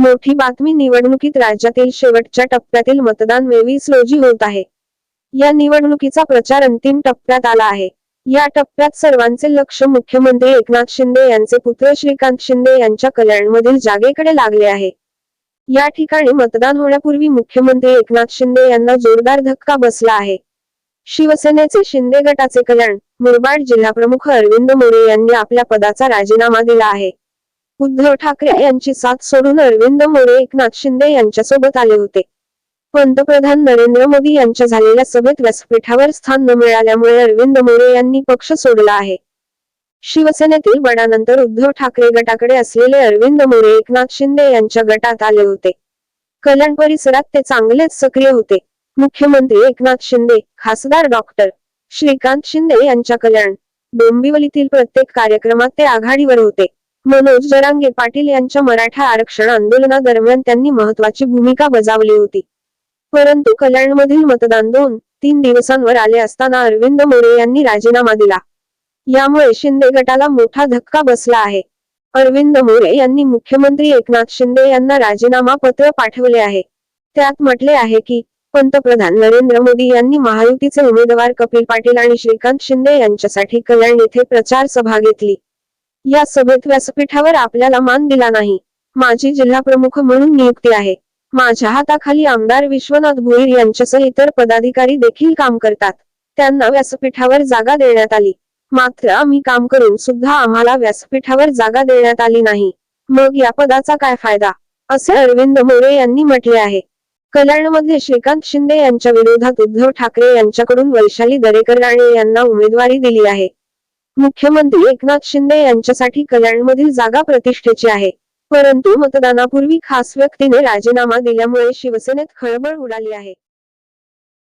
मोठी बातमी निवडणुकीत राज्यातील शेवटच्या टप्प्यातील मतदान वेवीस रोजी होत आहे. या निवडणुकीचा प्रचार अंतिम टप्प्यात आला आहे. या टप्प्यात सर्वांचे लक्ष मुख्यमंत्री एकनाथ शिंदे यांचे पुत्र श्रीकांत शिंदे यांच्या कल्याणमधील जागेकडे लागले आहे. या ठिकाणी मतदान होण्यापूर्वी मुख्यमंत्री एकनाथ शिंदे यांना जोरदार धक्का बसला आहे. शिवसेनेचे शिंदे गटाचे कल्याण मुरबाड जिल्हाप्रमुख अरविंद मोरे यांनी आपल्या पदाचा राजीनामा दिला आहे. उद्धव ठाकरे यांची साथ सोडून अरविंद मोरे एकनाथ शिंदे यांच्यासोबत आले होते. पंतप्रधान नरेंद्र मोदी यांच्या झालेल्या सभेत व्यासपीठावर स्थान न मिळाल्यामुळे अरविंद मोरे यांनी पक्ष सोडला आहे. शिवसेनेतील बडानंतर उद्धव ठाकरे गटाकडे असलेले अरविंद मोरे एकनाथ शिंदे यांच्या गटात आले होते. कल्याण परिसरात ते चांगलेच सक्रिय होते. मुख्यमंत्री एकनाथ शिंदे खासदार डॉक्टर श्रीकांत शिंदे यांच्या कल्याण डोंबिवलीतील प्रत्येक कार्यक्रमात ते आघाडीवर होते. मनोज जरांगे पाटील यांच्या मराठा आरक्षण आंदोलनादरम्यान त्यांनी महत्वाची भूमिका बजावली होती. परंतु कल्याणमधील मतदान दोन तीन दिवसांवर आले असताना अरविंद मोरे यांनी राजीनामा दिला. यामुळे शिंदे गटाला मोठा धक्का बसला आहे. अरविंद मोरे यांनी मुख्यमंत्री एकनाथ शिंदे यांना राजीनामा पत्र पाठवले आहे. त्यात म्हटले आहे की पंतप्रधान नरेंद्र मोदी यांनी महायुतीचे उमेदवार कपिल पाटील आणि श्रीकांत शिंदे यांच्यासाठी कल्याण येथे प्रचार सभा घेतली. या सभेत व्यासपीठावर आपल्याला मान दिला नाही. माझी जिल्हा प्रमुख म्हणून नियुक्ती आहे. माझ्या हाताखाली आमदार विश्वनाथ भोईर यांच्यासह इतर पदाधिकारी देखील काम करतात. त्यांना व्यासपीठावर जागा देण्यात आली. मात्र आम्ही काम करून सुद्धा आम्हाला व्यासपीठावर जागा देण्यात आली नाही. मग या पदाचा काय फायदा? असे अरविंद मोरे यांनी म्हटले आहे. कल्याणमध्ये श्रीकांत शिंदे यांच्या विरोधात उद्धव ठाकरे यांच्याकडून वैशाली दरेकर राणे यांना उमेदवारी दिली आहे. मुख्यमंत्री एकनाथ शिंदे यांच्यासाठी कल्याणमधील जागा प्रतिष्ठेची आहे. परंतु मतदानापूर्वी खास व्यक्तीने राजीनामा दिल्यामुळे शिवसेनेत खळबळ उडाली आहे.